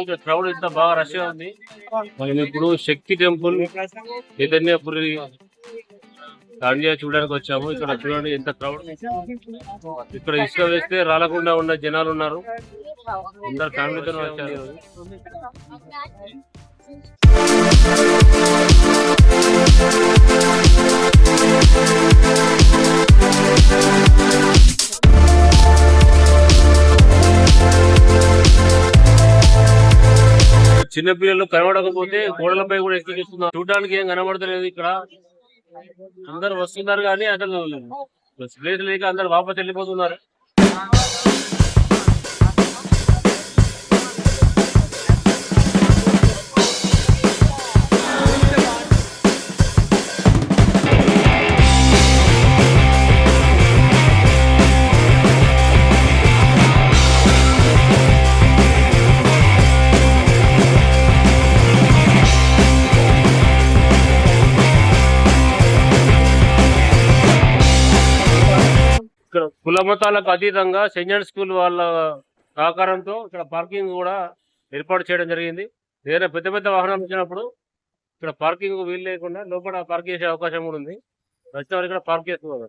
ఇక్కడ క్రౌడ్ ఎంత బాగా రష్ ఉంది. మనం ఇప్పుడు శక్తి టెంపుల్ చైతన్యపురి కాండియా చూడడానికి వచ్చాము. ఇక్కడ చూడండి ఎంత క్రౌడ్ ఇక్కడ ఇసుక వేస్తే రాలకుండా ఉన్న జనాలు ఉన్నారు. అందరు ఫ్యామిలీతో వచ్చారు. చిన్నపిల్లలు చిన్న పిల్లలు కనబడకపోతే గోడలపై కూడా ఎక్కిస్తున్నారు చూడడానికి ఏం కనబడతలేదు ఇక్కడ. అందరు వస్తున్నారు కానీ అసలు ప్లేస్ లేక అందరు వాపస్ వెళ్ళిపోతున్నారు. కుల మతాలకు అతీతంగా సెంజన్ స్కూల్ వాళ్ళ సహకారంతో ఇక్కడ పార్కింగ్ కూడా ఏర్పాటు చేయడం జరిగింది. ఏదైనా పెద్ద పెద్ద వాహనాలు వచ్చినప్పుడు ఇక్కడ పార్కింగ్ వీలు లేకుండా లోపల పార్క్ చేసే అవకాశం కూడా ఉంది. వచ్చిన ఇక్కడ పార్క్ చేసుకోవాలి